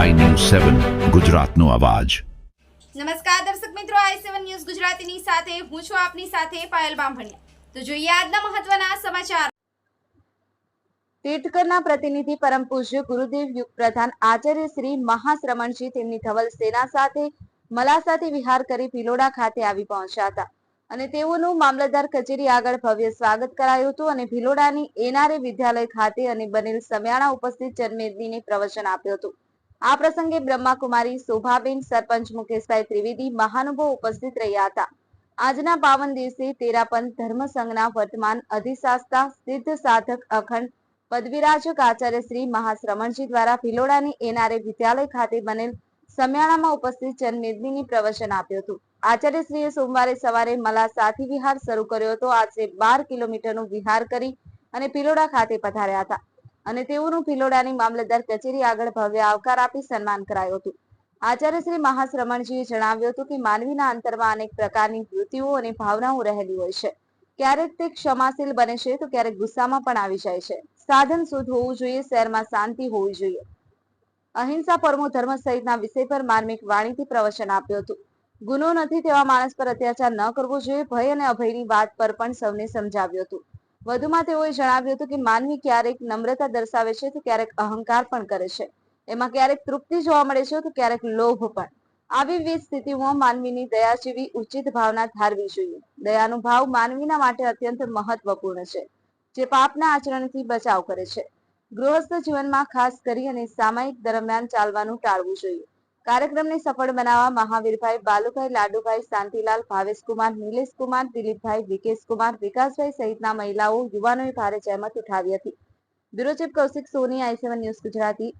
સેવન ગુજરાતનો અવાજ. નમસ્કાર દર્શક મિત્રો આઈ સેવન ન્યૂઝ ગુજરાતીની સાથે હું છું આપની સાથે પાયલ બામભણિયા. તો જોઈએ આજના મહત્વના સમાચાર. તીર્થકરના પ્રતિનિધિ પરમ પૂજ્ય ગુરુદેવ યુગ પ્રધાન આચાર્ય શ્રી મહાશ્રમણજી તેમની ધવલ સેના સાથે મલાસાથી વિહાર કરી ભિલોડા ખાતે આવી પહોંચ્યા હતા. અને તેઓનું મામલતદાર કચેરી આગળ ભવ્ય સ્વાગત કરાયું હતું અને ભિલોડાની એનઆરએ વિદ્યાલય ખાતે અને બનેલ સમિયાણા ઉપસ્થિત જન્મેદનીને પ્રવચન આપ્યું હતું. આ પ્રસંગે બ્રહ્માકુમારી શોભાબેન, સરપંચ મુકેશભાઈ ત્રિવેદી મહાનુભાવ ઉપસ્થિત રહ્યા હતા. આજના પાવન દિવસે તેરાપંથ ધર્મ વર્તમાન અધિશાસ્તા સિદ્ધ સાધક અખંડ પદવીરાજક આચાર્ય શ્રી મહાશ્રમણજી દ્વારા ભિલોડાની એનઆરએ વિદ્યાલય ખાતે બનેલ સમિયાણામાં ઉપસ્થિત જનમેદનીની પ્રવચન આપ્યું હતું. આચાર્યશ્રીએ સોમવારે સવારે મલા સાથી વિહાર શરૂ કર્યો હતો. આજે બાર કિલોમીટરનું વિહાર કરી અને ભિલોડા ખાતે પધાર્યા હતા. અને તેઓનું ભિલોડાની મામલતદાર કચેરી આગળ ભવ્ય આવકાર આપી સન્માન કરાયું હતું. આચાર્ય શ્રી મહાશ્રમણજીએ જણાવ્યું હતું કે માનવીના અંતરમાં અનેક પ્રકારની વૃત્તિઓ અને ભાવનાઓ રહેલી હોય છે. ક્યારેક તે ક્ષમાશીલ બને છે તો ક્યારેક ગુસ્સામાં પણ આવી જાય છે. સાધન શુદ્ધ હોવું જોઈએ, શહેરમાં શાંતિ હોવી જોઈએ. અહિંસા પરમો ધર્મ સહિતના વિષય પર માર્મિક વાણીથી પ્રવચન આપ્યું હતું. ગુનો નથી તેવા માણસ પર અત્યાચાર ન કરવો જોઈએ, ભય અને અભયની વાત પર પણ સૌને સમજાવ્યું હતું. વધુમાં તેઓએ જણાવ્યું હતું કે માનવી ક્યારેક નમ્રતા દર્શાવે છે તો ક્યારેક અહંકાર પણ કરે છે. એમાં ક્યારેક તૃપ્તિ જોવા મળે છે તો ક્યારેક લોભ પણ. આવી વિવિધ સ્થિતિઓમાં માનવીની દયા જેવી ઉચિત ભાવના ધારવી જોઈએ. દયાનો ભાવ માનવીના માટે અત્યંત મહત્વપૂર્ણ છે, જે પાપના આચરણથી બચાવ કરે છે. ગૃહસ્થ જીવનમાં ખાસ કરી અને સામાયિક દરમિયાન ચાલવાનું ટાળવું જોઈએ. કાર્યક્રમને સફળ બનાવવા મહાવીરભાઈ બાલુભાઈ લાડુભાઈ શાંતિલાલ ભાવેશકુમાર નિલેશકુમાર દિલીપભાઈ વિકેશકુમાર વિકાસભાઈ સહિતના મહિલાઓ યુવાનોએ ભારે જહેમત ઉઠાવી હતી. Bureau chief Kaushik Soni, I news Gujarati